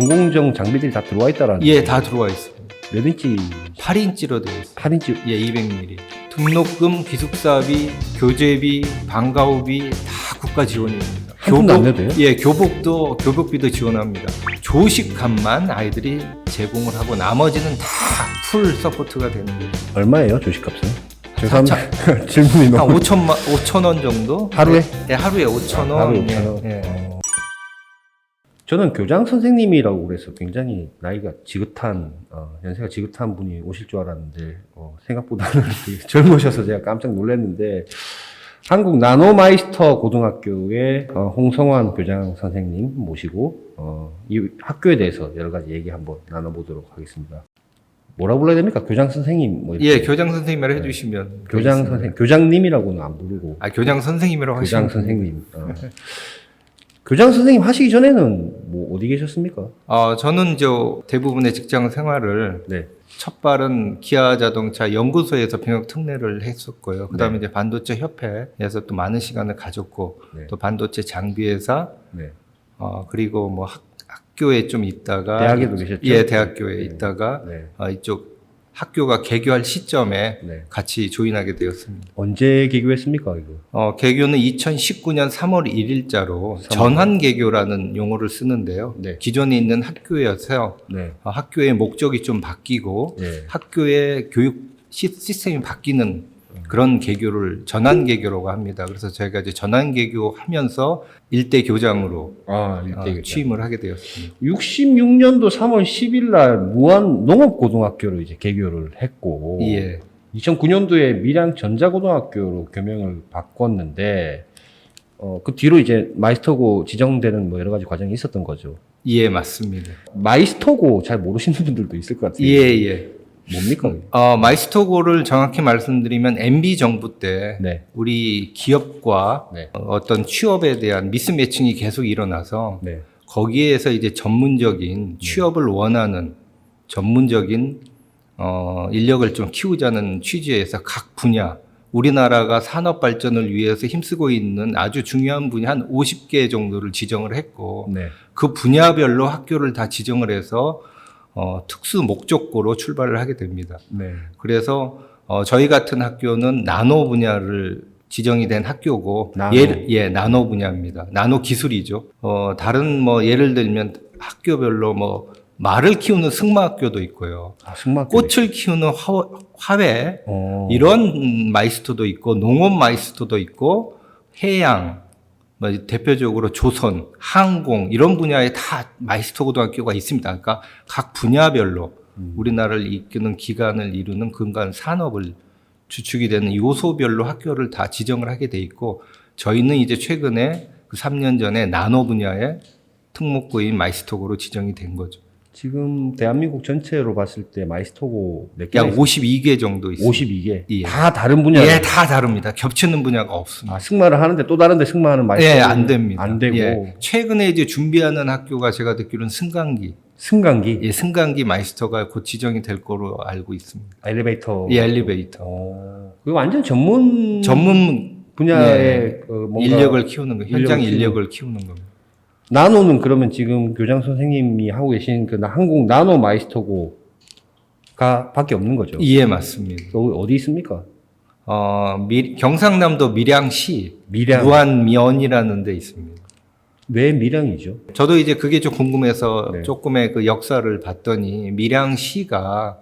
전공정 장비들이 다 들어와 있다라는. 예, 다 들어와 있습니다. 몇 인치? 8인치로 되어 있습니다. 8인치. 예, 200mm. 등록금, 기숙사비, 교재비, 방과후비 다 국가 지원입니다. 한 푼도 안 내도 돼요? 예, 교복도 교복비도 지원합니다. 조식값만 아이들이 제공을 하고 나머지는 다 풀 서포트가 되는 거예요. 얼마예요 조식값은? 죄송합니다. 질문이 한 너무. 5천만 5천 원 정도? 하루에? 네, 하루에 5천 원. 하루에 예, 5천 원. 예. 어. 저는 교장 선생님이라고 그래서 굉장히 나이가 지긋한 어, 연세가 지긋한 분이 오실 줄 알았는데 어, 생각보다는 젊으셔서 제가 깜짝 놀랐는데 한국 나노마이스터 고등학교의 어, 홍성환 교장 선생님 모시고 어, 이 학교에 대해서 여러 가지 얘기 한번 나눠보도록 하겠습니다. 뭐라 불러야 됩니까? 교장 선생님 뭐. 예, 교장 선생님이라 해주시면 교장 되겠습니다. 선생 교장님이라고는 안 부르고 아 교장 선생님이라고 교장 하시면 선생님. 어. 교장 선생님 하시기 전에는 뭐 어디 계셨습니까? 어, 저는 이제 대부분의 직장 생활을 네. 첫 발은 기아 자동차 연구소에서 병역 특례를 했었고요. 그 다음에 네. 이제 반도체 협회에서 또 많은 시간을 가졌고 네. 또 반도체 장비회사 네. 어, 그리고 뭐 학, 학교에 좀 있다가 대학에도 계셨죠? 예, 대학교에 네. 있다가 네. 어, 이쪽 학교가 개교할 시점에 네. 같이 조인하게 되었습니다. 언제 개교했습니까, 이거? 어, 개교는 2019년 3월 1일자로 전환 개교라는 용어를 쓰는데요. 네. 기존에 있는 학교여서 네. 어, 학교의 목적이 좀 바뀌고 네. 학교의 교육 시, 시스템이 바뀌는 그런 개교를 전환 개교라고 합니다. 그래서 저희가 이제 전환 개교 하면서 일대 교장으로 아, 어, 일대 취임을 하게 되었습니다. 66년도 3월 10일 날 무한 농업고등학교로 이제 개교를 했고 예. 2009년도에 밀양 전자고등학교로 교명을 바꿨는데 어, 그 뒤로 이제 마이스터고 지정되는 뭐 여러 가지 과정이 있었던 거죠. 예, 맞습니다. 마이스터고 잘 모르시는 분들도 있을 것 같아요. 예, 예. 뭡니까? 어, 마이스터고를 정확히 말씀드리면 MB 정부 때 네. 우리 기업과 네. 어, 어떤 취업에 대한 미스매칭이 계속 일어나서 네. 거기에서 이제 전문적인 취업을 원하는 전문적인 어, 인력을 좀 키우자는 취지에서 각 분야 우리나라가 산업 발전을 위해서 힘쓰고 있는 아주 중요한 분야 한 50개 정도를 지정을 했고 네. 그 분야별로 학교를 다 지정을 해서 어, 특수 목적고로 출발을 하게 됩니다. 네. 그래서 어, 저희 같은 학교는 나노 분야를 지정이 된 학교고 나노. 예, 예, 나노 분야입니다. 나노 기술이죠. 어, 다른 뭐 예를 들면 학교별로 뭐 말을 키우는 승마학교도 있고요. 아, 승마학교. 꽃을 키우는 화, 화훼 어. 이런 마이스터도 있고 농업 마이스터도 있고 해양 뭐 대표적으로 조선, 항공 이런 분야에 다 마이스터 고등학교가 있습니다. 그러니까 각 분야별로 우리나라를 이끄는 기관을 이루는 근간 산업을 주축이 되는 요소별로 학교를 다 지정을 하게 돼 있고 저희는 이제 최근에 그 3년 전에 나노 분야의 특목고인 마이스터고로 지정이 된 거죠. 지금 대한민국 전체로 봤을 때 마이스터고 몇 개? 약 52개 정도 있습니다. 52개. 예. 다 다른 분야. 예, 다 다릅니다. 겹치는 분야가 없습니다. 아, 승마를 하는데 또 다른데 승마하는 마이스터. 예, 안 됩니다. 안 되고 예. 최근에 이제 준비하는 학교가 제가 듣기로는 승강기, 승강기, 예, 승강기 마이스터가 곧 지정이 될 거로 알고 있습니다. 엘리베이터. 예, 엘리베이터. 어. 그거 완전 전문 전문 분야의 예, 그 뭔가 인력을 키우는 거, 현장 인력을 인력을 키우는 겁니다. 나노는 그러면 지금 교장 선생님이 하고 계신 그 나- 한국 나노 마이스터고가 밖에 없는 거죠. 예, 맞습니다. 그 어디 있습니까? 어, 미- 경상남도 밀양시 밀양. 무안면이라는 데 있습니다. 왜 밀양이죠? 저도 이제 그게 좀 궁금해서 네. 조금의 그 역사를 봤더니 밀양시가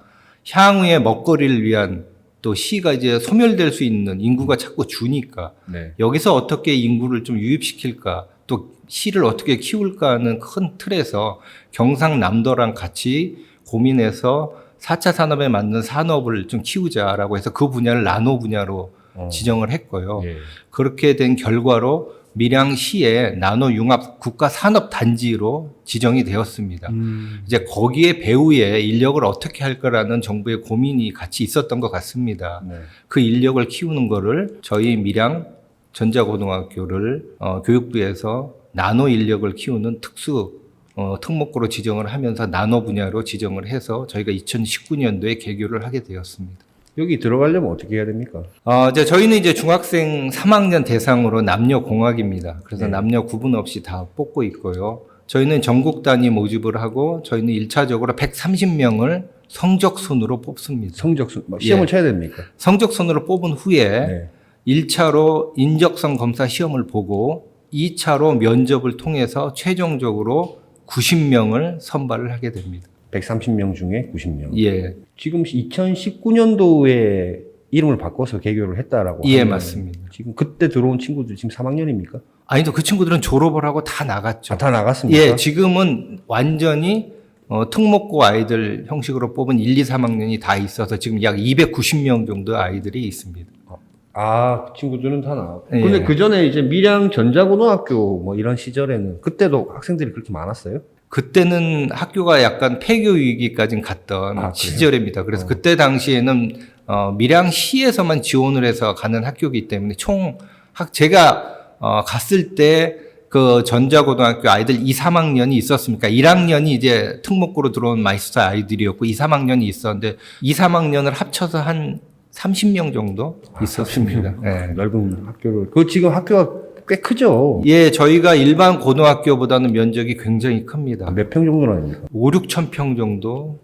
향후의 먹거리를 위한 또 시가 이제 소멸될 수 있는 인구가 자꾸 주니까 네. 여기서 어떻게 인구를 좀 유입시킬까 또 시를 어떻게 키울까 하는 큰 틀에서 경상남도랑 같이 고민해서 4차 산업에 맞는 산업을 좀 키우자라고 해서 그 분야를 나노 분야로 어. 지정을 했고요. 예. 그렇게 된 결과로 밀양시에 나노 융합 국가 산업 단지로 지정이 되었습니다. 음. 이제 거기에 배후에 인력을 어떻게 할 거라는 정부의 고민이 같이 있었던 것 같습니다. 네. 그 인력을 키우는 거를 저희 밀양 전자고등학교를 어, 교육부에서 나노 인력을 키우는 특수 어, 특목고로 지정을 하면서 나노 분야로 지정을 해서 저희가 2019년도에 개교를 하게 되었습니다. 여기 들어가려면 어떻게 해야 됩니까? 어, 이제 저희는 이제 중학생 3학년 대상으로 남녀 공학입니다. 그래서 네. 남녀 구분 없이 다 뽑고 있고요. 저희는 전국 단위 모집을 하고 저희는 1차적으로 130명을 성적순으로 뽑습니다. 성적순 뭐 시험을 예. 쳐야 됩니까? 성적순으로 뽑은 후에 네. 1차로 인적성 검사 시험을 보고 2차로 면접을 통해서 최종적으로 90명을 선발을 하게 됩니다. 130명 중에 90명. 예, 지금 2019년도에 이름을 바꿔서 개교를 했다라고. 예, 하면 맞습니다. 지금 그때 들어온 친구들 지금 3학년입니까? 아니도 그 친구들은 졸업을 하고 다 나갔죠. 아, 다 나갔습니까? 예, 지금은 완전히 어, 특목고 아이들 형식으로 뽑은 1, 2, 3학년이 다 있어서 지금 약 290명 정도 아이들이 있습니다. 아, 그 친구들은 다 나왔고. 예. 근데 그 전에 이제 밀양 전자고등학교 뭐 이런 시절에는 그때도 학생들이 그렇게 많았어요? 그때는 학교가 약간 폐교 위기까지 갔던 아? 시절입니다. 그래서 어. 그때 당시에는 어, 밀양시에서만 지원을 해서 가는 학교이기 때문에 총 학, 제가 어, 갔을 때 그 전자고등학교 아이들 2, 3학년이 있었습니까? 1학년이 이제 특목고로 들어온 마이스터 아이들이었고 2, 3학년이 있었는데 2, 3학년을 합쳐서 한 30명 정도 있었습니다. 예. 넓은 학교를. 그 지금 학교가 꽤 크죠? 예, 저희가 일반 고등학교보다는 면적이 굉장히 큽니다. 몇 평 정도나 됩니까? 5, 6천 평 정도.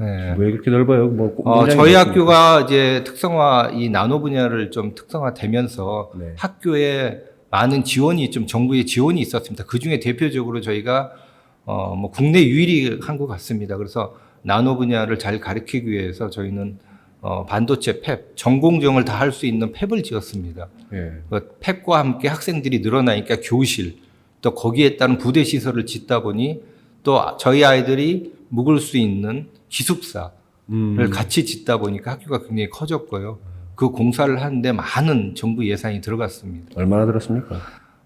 예. 왜 그렇게 넓어요? 뭐 어, 저희? 학교가 이제 특성화, 이 나노 분야를 좀 특성화되면서 네. 학교에 많은 지원이 좀 정부의 지원이 있었습니다. 그 중에 대표적으로 저희가 어, 뭐 국내 유일이 한 것 같습니다. 그래서 나노 분야를 잘 가르치기 위해서 저희는 어, 반도체 팹, 전공정을 다 할 수 있는 팹을 지었습니다. 예. 그 팹과 함께 학생들이 늘어나니까 교실, 또 거기에 따른 부대 시설을 짓다 보니 또 저희 아이들이 묵을 수 있는 기숙사를 음. 같이 짓다 보니까 학교가 굉장히 커졌고요. 그 공사를 하는데 많은 정부 예산이 들어갔습니다. 얼마나 들었습니까?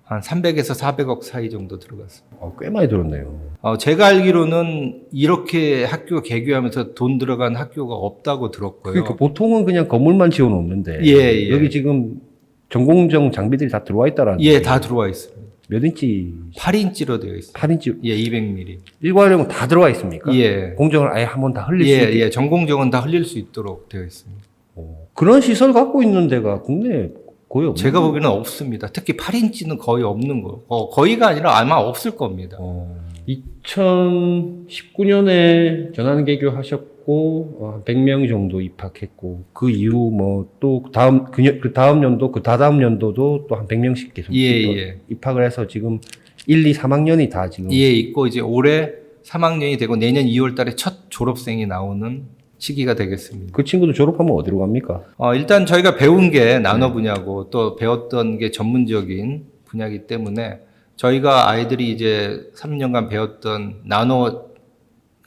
한 300에서 400억 사이 정도 들어갔습니다. 어, 꽤 많이 들었네요. 어, 제가 알기로는 이렇게 학교 개교하면서 돈 들어간 학교가 없다고 들었고요. 그러니까 보통은 그냥 건물만 지어는 없는데 예, 예. 여기 지금 전공정 장비들이 다 들어와 있다라는 예. 다 들어와 있습니다. 몇 인치? 8인치로 되어 있습니다. 8인치 예, 200mm. 일괄형은 다 들어와 있습니까? 예. 공정을 아예 한 번 다 흘릴 수 예, 있게 예. 전공정은 다 흘릴 수 있도록 되어 있습니다. 어, 그런 시설 갖고 있는 데가 국내에 거의 제가 보기에는 없습니다. 특히 8인치는 거의 없는 거. 어, 거의가 아니라 아마 없을 겁니다. 어, 2019년에 전환 개교 하셨고 어, 한 100명 정도 입학했고 그 이후 뭐 또 다음 그, 년- 그 다음 연도 그 다다음 연도도 또 한 100명씩 계속 예, 또 예. 입학을 해서 지금 1, 2, 3학년이 다 지금 예, 있고 이제 올해 3학년이 되고 내년 2월 달에 첫 졸업생이 나오는 시기가 되겠습니다. 그 친구들 졸업하면 어디로 갑니까? 어, 일단 저희가 배운 게 나노 분야고 또 배웠던 게 전문적인 분야이기 때문에 저희가 아이들이 이제 3년간 배웠던 나노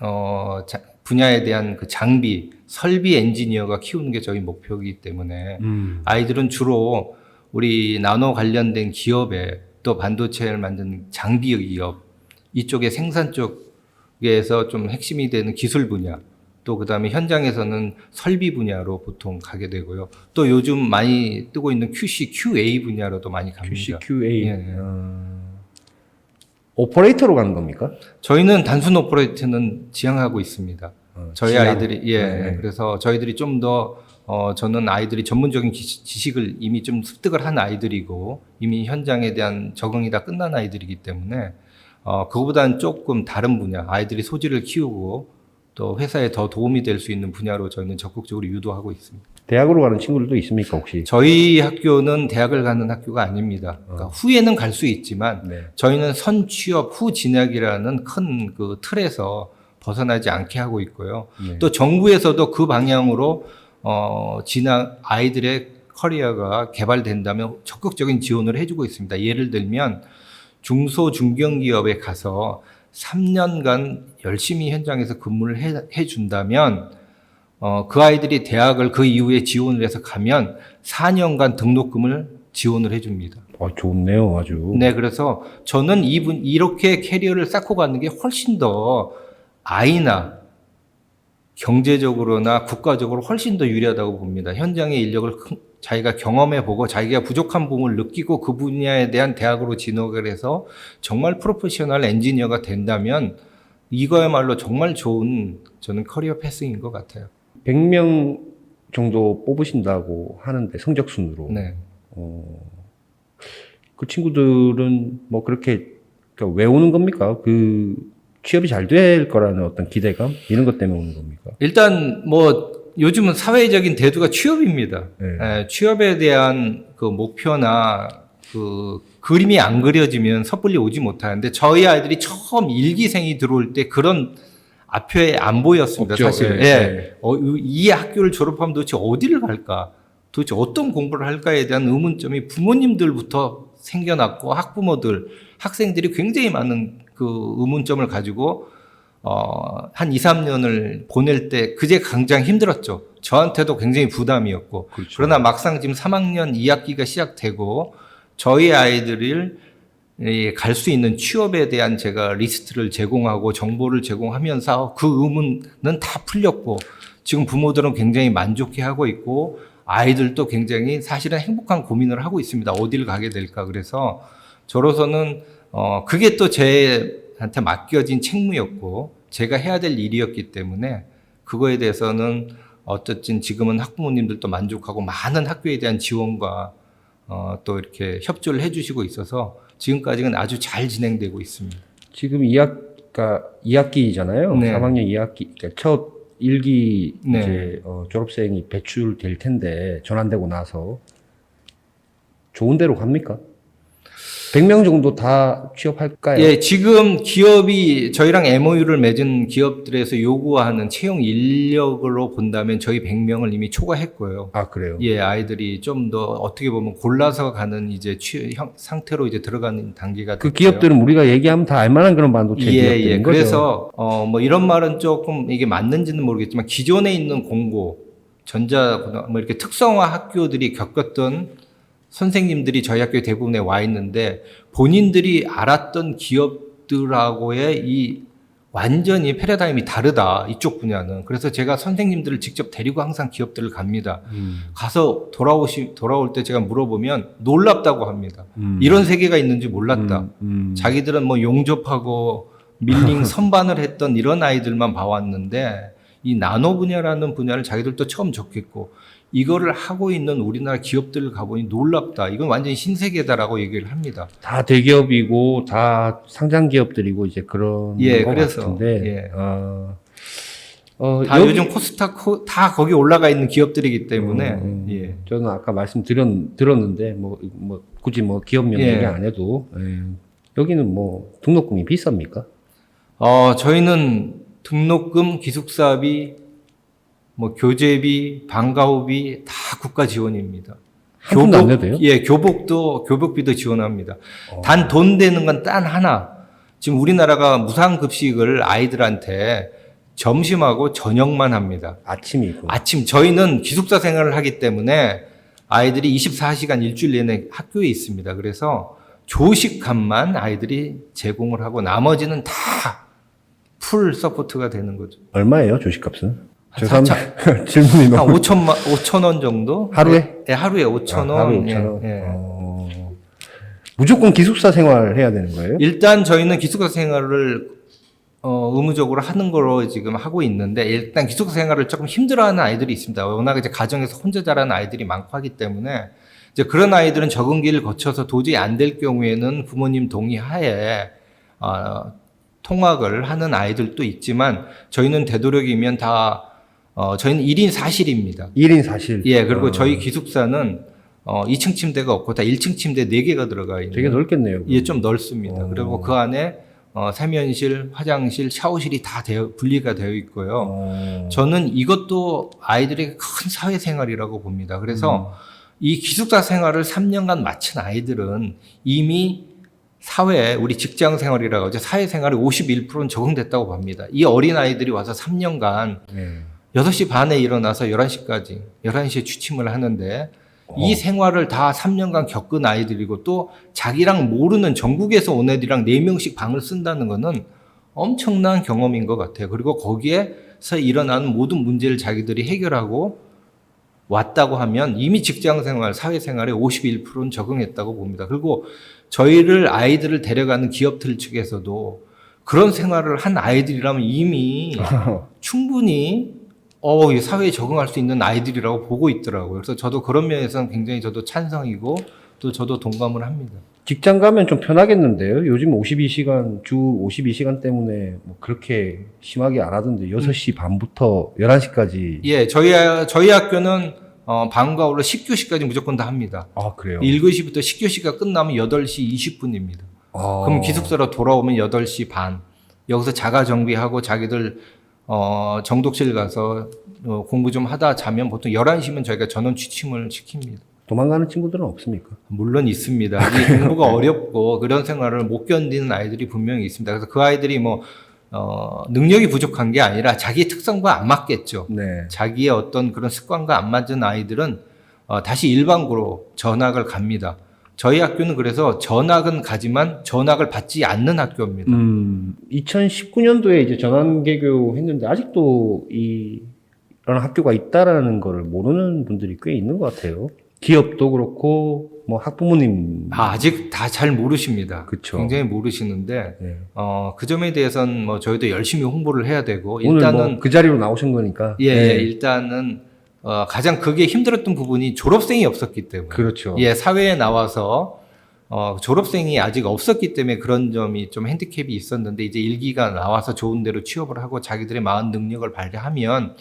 어, 자- 분야에 대한 그 장비, 설비 엔지니어가 키우는 게 저희 목표이기 때문에 아이들은 주로 우리 나노 관련된 기업에 또 반도체를 만드는 장비 기업 이쪽에 생산 쪽에서 좀 핵심이 되는 기술 분야 또 그다음에 현장에서는 설비 분야로 보통 가게 되고요. 또 요즘 많이 뜨고 있는 QC, QA 분야로도 많이 갑니다. QCQA 예, 예. 어, 오퍼레이터로 가는 겁니까? 저희는 단순 오퍼레이트는 지향하고 있습니다. 어, 저희 지향. 아이들이 예 네. 그래서 저희들이 좀더 어, 저는 아이들이 전문적인 기- 지식 을 이미 좀 습득을 한 아이들이고 이미 현장에 대한 적응이 다 끝난 아이들이기 때문에 어, 그거보다는 조금 다른 분야 아이들이 소질을 키우고 또 회사에 더 도움이 될 수 있는 분야로 저희는 적극적으로 유도하고 있습니다. 대학으로 가는 친구들도 있습니까 혹시? 저희 학교는 대학을 가는 학교가 아닙니다. 그러니까 후에는 갈 수 있지만 네. 저희는 선취업 후 진학이라는 큰 그 틀에서 벗어나지 않게 하고 있고요. 네. 또 정부에서도 그 방향으로 어 진학 아이들의 커리어가 개발된다면 적극적인 지원을 해주고 있습니다. 예를 들면 중소 중견기업에 가서 3년간 열심히 현장에서 근무를 해, 해준다면 어, 그 아이들이 대학을 그 이후에 지원을 해서 가면 4년간 등록금을 지원을 해줍니다. 아, 좋네요 아주. 네, 그래서 저는 이분 이렇게 캐리어를 쌓고 가는 게 훨씬 더 아이나 경제적으로나 국가적으로 훨씬 더 유리하다고 봅니다. 현장의 인력을 큰- 자기가 경험해 보고 자기가 부족한 부분을 느끼고 그 분야에 대한 대학으로 진학을 해서 정말 프로페셔널 엔지니어가 된다면 이거야말로 정말 좋은 저는 커리어 패스인 것 같아요. 100명 정도 뽑으신다고 하는데 성적 순으로 네. 어, 그 친구들은 뭐 그렇게 그러니까 왜 오는 겁니까? 그 취업이 잘 될 거라는 어떤 기대감 이런 것 때문에 오는 겁니까? 일단 뭐 요즘은 사회적인 대두가 취업입니다. 네. 예, 취업에 대한 그 목표나 그 그림이 안 그려지면 섣불리 오지 못하는데 저희 아이들이 처음 일기생이 들어올 때 그런 앞에 안 보였습니다. 없죠. 사실. 예, 예. 예. 어, 이 학교를 졸업하면 도대체 어디를 갈까? 도대체 어떤 공부를 할까에 대한 의문점이 부모님들부터 생겨났고 학부모들, 학생들이 굉장히 많은 그 의문점을 가지고 어, 한 2, 3년을 보낼 때 그제 굉장히 힘들었죠. 저한테도 굉장히 부담이었고. 그렇죠. 그러나 막상 지금 3학년 2학기가 시작되고 저희 아이들을 갈 수 있는 취업에 대한 제가 리스트를 제공하고 정보를 제공하면서 그 의문은 다 풀렸고 지금 부모들은 굉장히 만족해 하고 있고 아이들도 굉장히 사실은 행복한 고민을 하고 있습니다. 어디를 가게 될까. 그래서 저로서는 어 그게 또 제한테 맡겨진 책무였고 제가 해야 될 일이었기 때문에 그거에 대해서는 어쨌든 지금은 학부모님들도 만족하고 많은 학교에 대한 지원과 어, 또 이렇게 협조를 해주시고 있어서 지금까지는 아주 잘 진행되고 있습니다. 지금 2학가 2학기잖아요. 네. 3학년 2학기 그러니까 첫 일기 네. 이제 어, 졸업생이 배출될 텐데 전환되고 나서 좋은 데로 갑니까? 100명 정도 다 취업할까요? 예, 지금 기업이 저희랑 MOU를 맺은 기업들에서 요구하는 채용 인력으로 본다면 저희 100명을 이미 초과했고요. 아 그래요. 예, 아이들이 좀 더 어떻게 보면 골라서 가는 이제 취, 형, 상태로 이제 들어가는 단계가 그 됐고요. 기업들은 우리가 얘기하면 다 알만한 그런 반도체 예, 기업들인 예. 거죠. 그래서 어 뭐 이런 말은 조금 이게 맞는지는 모르겠지만 기존에 있는 공고 전자 뭐 이렇게 특성화 학교들이 겪었던 선생님들이 저희 학교에 대부분에 와 있는데 본인들이 알았던 기업들하고의 이 완전히 패러다임이 다르다 이쪽 분야는 그래서 제가 선생님들을 직접 데리고 항상 기업들을 갑니다. 음, 가서 돌아오시 돌아올 때 제가 물어보면 놀랍다고 합니다. 음, 이런 세계가 있는지 몰랐다. 음, 음. 자기들은 뭐 용접하고 밀링 선반을 했던 이런 아이들만 봐왔는데 이 나노 분야라는 분야를 자기들도 처음 접했고 이거를 하고 있는 우리나라 기업들을 가보니 놀랍다. 이건 완전히 신세계다라고 얘기를 합니다. 다 대기업이고 다 상장 기업들이고 이제 그런 예, 것 그래서, 같은데 예. 아, 어, 다 여기- 요즘 코스닥 코- 다 거기 올라가 있는 기업들이기 때문에 음, 음. 예. 저는 아까 말씀 드렸, 들었는데 뭐, 뭐 굳이 뭐 기업명 예. 얘기 안 해도 예. 여기는 뭐 등록금이 비쌉니까? 어, 저희는 등록금, 기숙사비, 뭐 교재비, 방과후비 다 국가 지원입니다. 한 푼도 안 내도 돼요? 예, 교복도 교복비도 지원합니다. 어. 단돈 되는 건단 하나. 지금 우리나라가 무상 급식을 아이들한테 점심하고 저녁만 합니다. 아침이고 아침 저희는 기숙사 생활을 하기 때문에 아이들이 24시간 일주일 내내 학교에 있습니다. 그래서 조식값만 아이들이 제공을 하고 나머지는 다 풀 서포트가 되는 거죠. 얼마예요 조식값은? 한 죄송합니다. 질문이 한 너무 5천만 5천 원 정도? 하루에? 네, 하루에 5천 원. 아, 하루에 예, 5천 원. 예. 어, 무조건 기숙사 생활 해야 되는 거예요? 일단 저희는 기숙사 생활을 어, 의무적으로 하는 거로 지금 하고 있는데 일단 기숙사 생활을 조금 힘들어하는 아이들이 있습니다. 워낙 이제 가정에서 혼자 자라는 아이들이 많고 하기 때문에 이제 그런 아이들은 적응기를 거쳐서 도저히 안 될 경우에는 부모님 동의하에 어, 통학을 하는 아이들도 있지만 저희는 되도록이면 다 어, 저희는 1인 4실입니다. 1인 4실. 예, 그리고 어, 저희 기숙사는 어, 2층 침대가 없고 다 1층 침대 4개가 들어가 있는 되게 넓겠네요. 예, 좀 넓습니다. 어. 그리고 그 안에 어, 세면실, 화장실, 샤워실이 다 되어, 분리가 되어 있고요. 어, 저는 이것도 아이들에게 큰 사회생활이라고 봅니다. 그래서 음. 이 기숙사 생활을 3년간 마친 아이들은 이미 사회에 우리 직장 생활이라고 하죠. 사회 생활이 51%는 적응됐다고 봅니다. 이 어린 아이들이 와서 3년간 예. 6시 반에 일어나서 11시까지, 11시에 취침을 하는데 이 어. 생활을 다 3년간 겪은 아이들이고 또 자기랑 모르는 전국에서 온 애들이랑 4명씩 방을 쓴다는 거는 엄청난 경험인 것 같아요. 그리고 거기에서 일어나는 모든 문제를 자기들이 해결하고 왔다고 하면 이미 직장 생활, 사회 생활에 51%는 적응했다고 봅니다. 그리고 저희를 아이들을 데려가는 기업들 측에서도 그런 생활을 한 아이들이라면 이미 충분히 어, 이 사회에 적응할 수 있는 아이들이라고 보고 있더라고요. 그래서 저도 그런 면에서는 굉장히 저도 찬성이고 또 저도 동감을 합니다. 직장 가면 좀 편하겠는데요. 요즘 52시간 주 52시간 때문에 뭐 그렇게 심하게 안 하던데 6시 반부터 11시까지 예, 저희 저희 학교는 어, 방과 후로 10교시까지 무조건 다 합니다. 아 그래요. 1교시부터 10교시가 끝나면 8시 20분입니다. 아, 그럼 기숙사로 돌아오면 8시 반. 여기서 자가 정비하고 자기들 어, 정독실 가서 어, 공부 좀 하다 자면 보통 11시면 저희가 전원 취침을 시킵니다. 도망가는 친구들은 없습니까? 물론 있습니다. 이 공부가 어렵고 그런 생활을 못 견디는 아이들이 분명히 있습니다. 그래서 그 아이들이 뭐 어, 능력이 부족한 게 아니라 자기 특성과 안 맞겠죠. 네. 자기의 어떤 그런 습관과 안 맞은 아이들은 어, 다시 일반고로 전학을 갑니다. 저희 학교는 그래서 전학은 가지만 전학을 받지 않는 학교입니다. 음, 2019년도에 이제 전환 개교 했는데 아직도 이 이런 학교가 있다라는 거를 모르는 분들이 꽤 있는 것 같아요. 기업도 그렇고 뭐 학부모님 아, 아직 다 잘 모르십니다. 그쵸. 굉장히 모르시는데 네. 어, 그 점에 대해서는 뭐 저희도 열심히 홍보를 해야 되고 오늘 일단은 뭐 그 자리로 나오신 거니까 예, 네. 예, 일단은 어, 가장 그게 힘들었던 부분이 졸업생이 없었기 때문에 그렇죠. 예, 사회에 나와서 어, 졸업생이 아직 없었기 때문에 그런 점이 좀 핸디캡이 있었는데 이제 일기가 나와서 좋은 대로 취업을 하고 자기들의 마음 능력을 발휘하면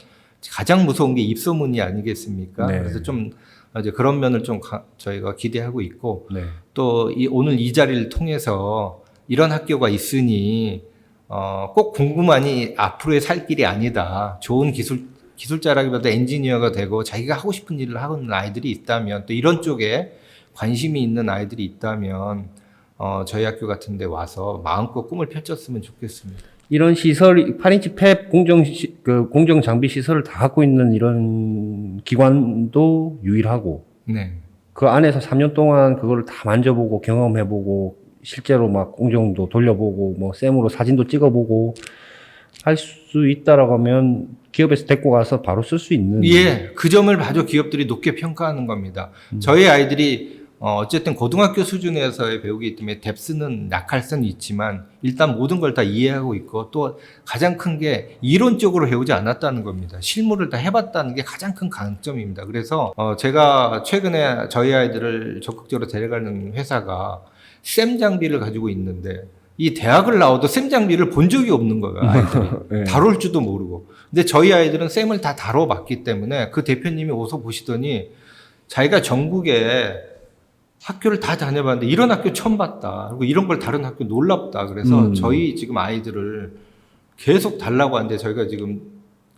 가장 무서운 게 입소문이 아니겠습니까? 네. 그래서 좀 이제 그런 면을 좀 가- 저희가 기대하고 있고 네. 또 이 오늘 이 자리를 통해서 이런 학교가 있으니 어, 꼭 궁금하니 앞으로의 살 길이 아니다. 좋은 기술 기술자라기보다 엔지니어가 되고 자기가 하고 싶은 일을 하는 아이들이 있다면 또 이런 쪽에 관심이 있는 아이들이 있다면 어, 저희 학교 같은 데 와서 마음껏 꿈을 펼쳤으면 좋겠습니다. 이런 시설 8인치 팹 공정 시, 그 공정 장비 시설을 다 갖고 있는 이런 기관도 유일하고 네. 그 안에서 3년 동안 그거를 다 만져보고 경험해보고 실제로 막 공정도 돌려보고 뭐 쌤으로 사진도 찍어보고 할 수 있다라고 하면 기업에서 데리고 가서 바로 쓸 수 있는 예, 그 점을 봐도 기업들이 높게 평가하는 겁니다. 저희 아이들이 어, 어쨌든 고등학교 수준에서의 배우기 때문에 뎁스는 약할 수는 있지만 일단 모든 걸 다 이해하고 있고 또 가장 큰 게 이론적으로 배우지 않았다는 겁니다. 실무를 다 해봤다는 게 가장 큰 강점입니다. 그래서 어, 제가 최근에 저희 아이들을 적극적으로 데려가는 회사가 쌤 장비를 가지고 있는데 이 대학을 나와도 쌤 장비를 본 적이 없는 거예요. 아이들이. 예. 다룰 줄도 모르고. 근데 저희 아이들은 쌤을 다 다뤄봤기 때문에 그 대표님이 오서 보시더니 자기가 전국에 학교를 다 다녀봤는데 이런 학교 처음 봤다. 그리고 이런 걸 다른 학교 놀랍다. 그래서 음. 저희 지금 아이들을 계속 달라고 하는데 저희가 지금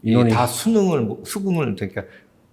이 인원이- 다 수능을, 못- 수긍을, 그러니까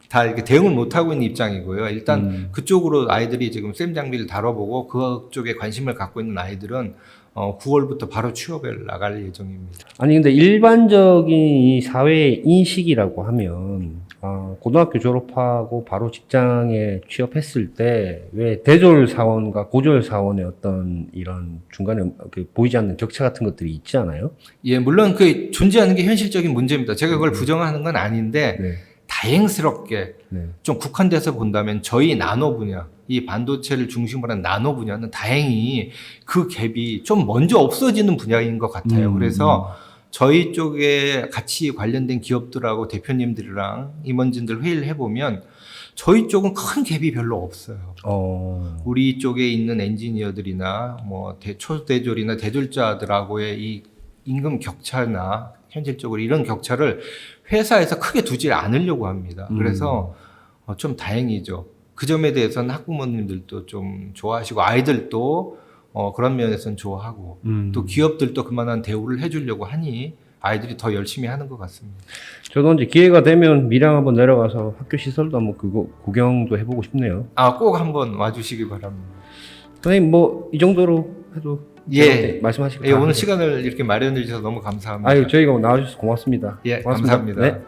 다 이렇게 대응을 못 하고 있는 입장이고요. 일단 음. 그쪽으로 아이들이 지금 쌤 장비를 다뤄보고 그쪽에 관심을 갖고 있는 아이들은 어, 9월부터 바로 취업을 나갈 예정입니다. 아니 근데 일반적인 이 사회의 인식이라고 하면 아, 고등학교 졸업하고 바로 직장에 취업했을 때 왜 대졸 사원과 고졸 사원의 어떤 이런 중간에 그 보이지 않는 격차 같은 것들이 있지 않아요? 예, 물론 그 존재하는 게 현실적인 문제입니다. 제가 그걸 부정하는 건 아닌데 네. 다행스럽게 네. 좀 국한돼서 본다면 저희 나노 분야, 이 반도체를 중심으로 한 나노 분야는 다행히 그 갭이 좀 먼저 없어지는 분야인 것 같아요. 음, 그래서 저희 쪽에 같이 관련된 기업들하고 대표님들이랑 임원진들 회의를 해보면 저희 쪽은 큰 갭이 별로 없어요. 어. 우리 쪽에 있는 엔지니어들이나 뭐 대, 초대졸이나 대졸자들하고의 이 임금 격차나 현실적으로 이런 격차를 회사에서 크게 두지 않으려고 합니다. 음. 그래서 어, 좀 다행이죠. 그 점에 대해서는 학부모님들도 좀 좋아하시고 아이들도 어, 그런 면에서는 좋아하고 음. 또 기업들도 그만한 대우를 해주려고 하니 아이들이 더 열심히 하는 것 같습니다. 저도 이제 기회가 되면 밀양 한번 내려가서 학교 시설도 한번 그거 구경도 해보고 싶네요. 아, 꼭 한번 와주시기 바랍니다. 선생님 뭐 이 정도로 해도 예. 말씀하시고 예, 다 오늘. 시간을 이렇게 마련해 주셔서 너무 감사합니다. 아유 저희가 나와주셔서 고맙습니다. 예, 고맙습니다. 감사합니다. 네.